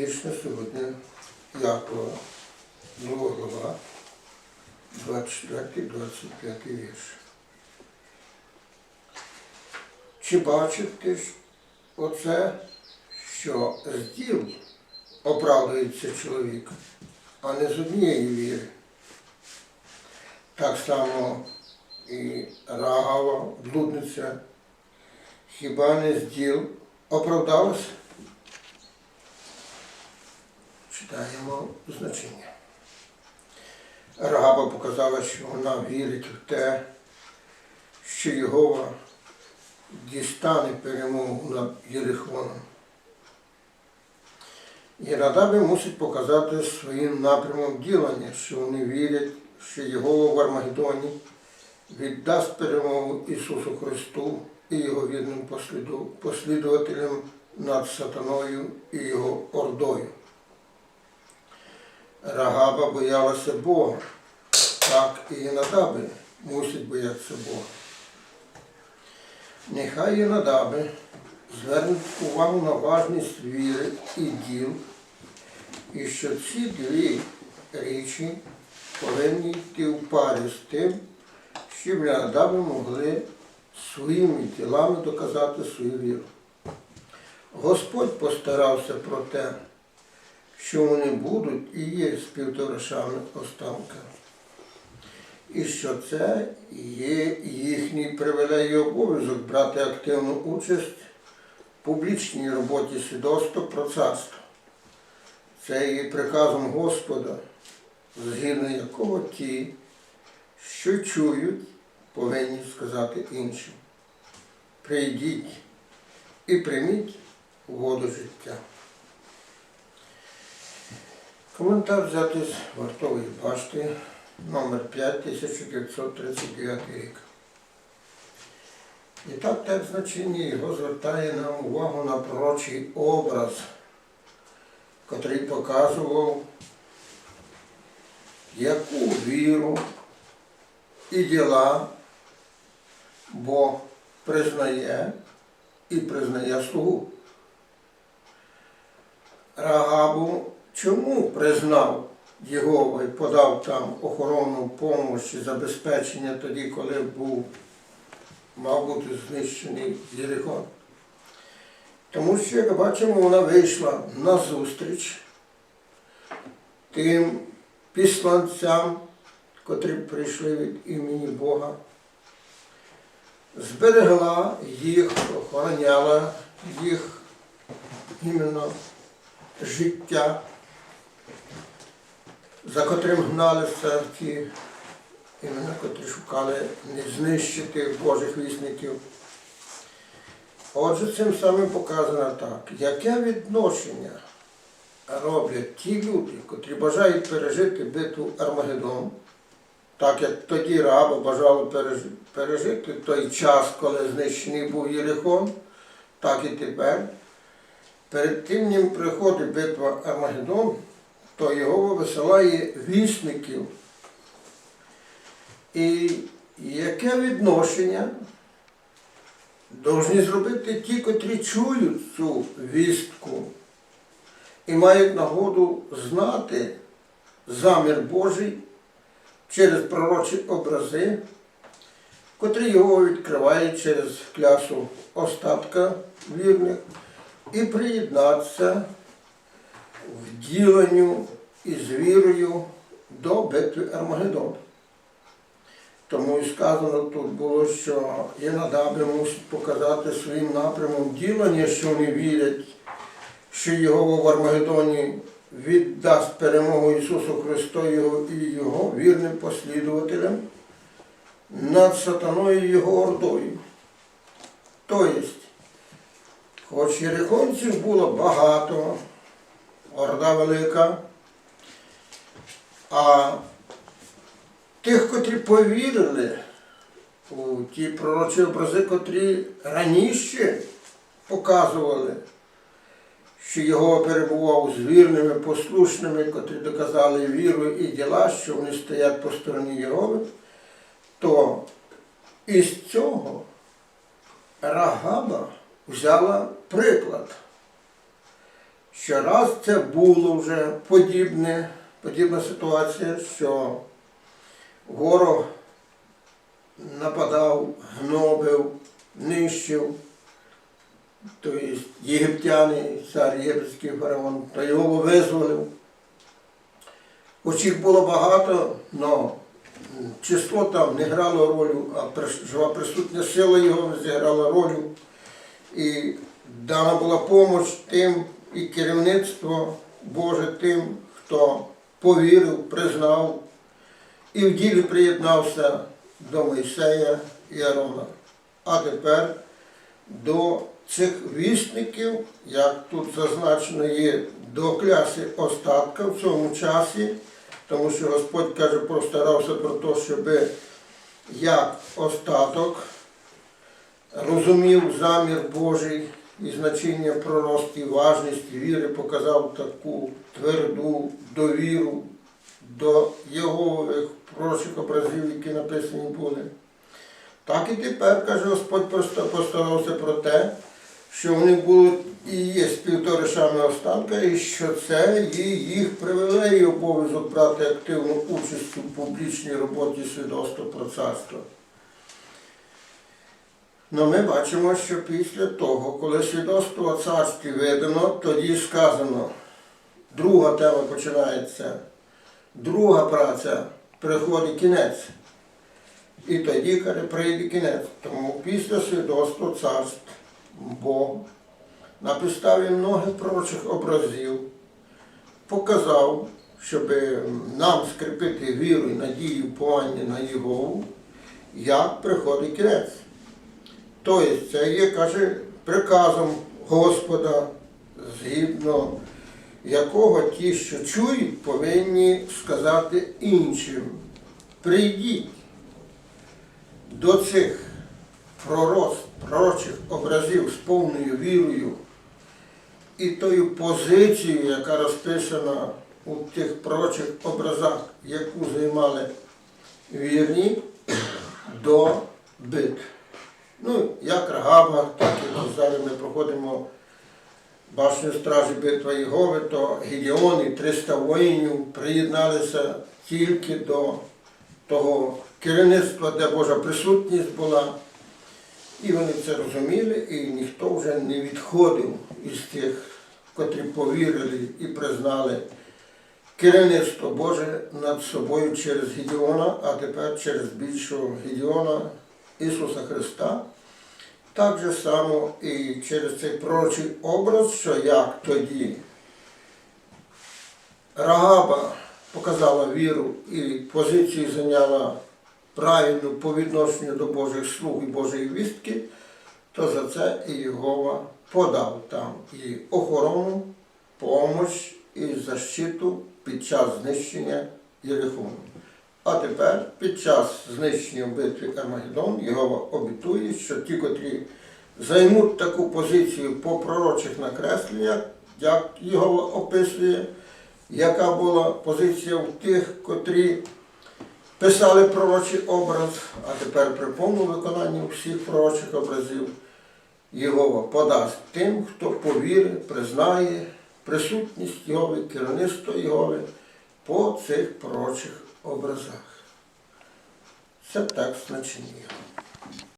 Вічне сьогодні Якова, 2 глава, 24-25 вірш. Чи бачив ти ж оце, що з діл оправдується чоловік, а не з однієї віри? Так само і Рагава, блудниця, хіба не з діл оправдалася? Читаємо значення. Рагаба показала, що вона вірить в те, що Єгова дістане перемогу над Єрихоном. І Радаби мусить показати своїм напрямом ділення, що вони вірять, що Єгова в Армагеддоні віддасть перемогу Ісусу Христу і Його вірним посліду- послідувателям над сатаною і його ордою. Рагаба боялася Бога, так і Єнадаби мусять боятися Бога. Нехай Єнадаби звернуть увагу на важність віри і діл, і що ці дві річі повинні йти в парі з тим, щоб Єнадаби могли своїми ділами доказати свою віру. Господь постарався про те, що вони будуть і є співтоваришами останка. І що це є їхній привілей і обов'язок брати активну участь в публічній роботі свідоцтва про царство. Це є приказом Господа, згідно якого ті, що чують, повинні сказати іншим. Прийдіть і прийміть воду життя. Коментар взятий з вартової башти номер 5 1939 рік. І так текст значення його звертає нам увагу на пророчий образ, котрий показував, яку віру і діла Бог признає і признає слугу. Рагабу чому признав Єгова і подав там охоронну допомогу забезпечення тоді, коли був, мав бути знищений Єрихон? Тому що, як бачимо, вона вийшла на зустріч тим післанцям, котрі прийшли від імені Бога, зберегла їх, охороняла їх іменно життя, за котрим гналися ті, іменно котрі шукали не знищити Божих вісників. Отже, цим самим показано так, яке відношення роблять ті люди, котрі бажають пережити битву Армагеддон, так як тоді раба бажало пережи- пережити той час, коли знищений був Єрихон, так і тепер. Перед тим ним приходить битва Армагеддон, то його висилає вісників. І яке відношення повинні зробити ті, котрі чують цю вістку і мають нагоду знати замір Божий через пророчі образи, котрі його відкривають через клясу остатка вірних і приєднатися в діленню і з вірою до битви Армагеддон. Тому і сказано тут було, що Єнадаби мусить показати своїм напрямом ділення, що вони вірять, що його в Армагеддоні віддасть перемогу Ісусу Христу і його вірним послідувателям над сатаною і його ордою. Тобто, Хоч єрихонців було багато, орда велика, а тих, котрі повірили у ті пророчі образи, котрі раніше показували, що його перебував з вірними, послушними, котрі доказали віру і діла, що вони стоять по стороні Єгови, то із цього Рагаба взяла приклад, що раз це було вже подібне, подібна ситуація, що ворог нападав, гнобив, нищив, тобто єгиптяни, цар єгипетський фараон, то його визволив. Учіх було багато, але число там не грало роль, а жива присутня сила його зіграла роль. І дана була допомога тим і керівництво Боже тим, хто повірив, признав і в ділі приєднався до Мойсея і Арона. А тепер до цих вісників, як тут зазначено, є до кляси остатка в цьому часі, тому що Господь каже, постарався про те, щоб як остаток розумів замір Божий і значення пророцтв, і важність віри, показав таку тверду довіру до Єгових пророчих образів, які написані були. Так і тепер, каже Господь, постарався про те, що вони були і є співторишами останка, і що це є їх привілей обов'язок брати активну участь у публічній роботі свідоцтва про царство. Ну, ми бачимо, що після того, коли свідоцтво царстві видано, тоді сказано, друга тема починається, друга праця приходить кінець. І тоді, каже, прийде кінець. Тому після свідоцтва царств Бог на підставі многих пророчих образів показав, щоб нам скріпити віру і надію повання на Єгову, як приходить кінець. Тобто це є, каже, приказом Господа, згідно якого ті, що чують, повинні сказати іншим. Прийдіть до цих пророцтв, пророчих образів з повною вірою і тою позицією, яка розписана у тих пророчих образах, яку займали вірні, до битв. Ну, як Рагаба, так і зараз ми проходимо башню стражі битва Єгови, то Гідіон і 300 воїнів приєдналися тільки до того керівництва, де Божа присутність була. І вони це розуміли, і ніхто вже не відходив із тих, котрі повірили і признали керівництво Боже над собою через Гідіона, а тепер через більшого Гідіона Ісуса Христа. Так же само і через цей пророчий образ, що як тоді Рагаба показала віру і позицію зайняла правильну по відношенню до Божих слуг і Божої вістки, то за це і Єгова подав там і охорону, помощ і защиту під час знищення Єрихону. А тепер під час знищення в битві Армагеддон Єгова обітує, що ті, котрі займуть таку позицію по пророчих накресленнях, як Єгова описує, яка була позиція в тих, котрі писали пророчий образ, а тепер при повному виконанні всіх пророчих образів Єгова подасть тим, хто повірить, признає присутність Єгови, керівництво Єгови по цих пророчих образах. Це так значення.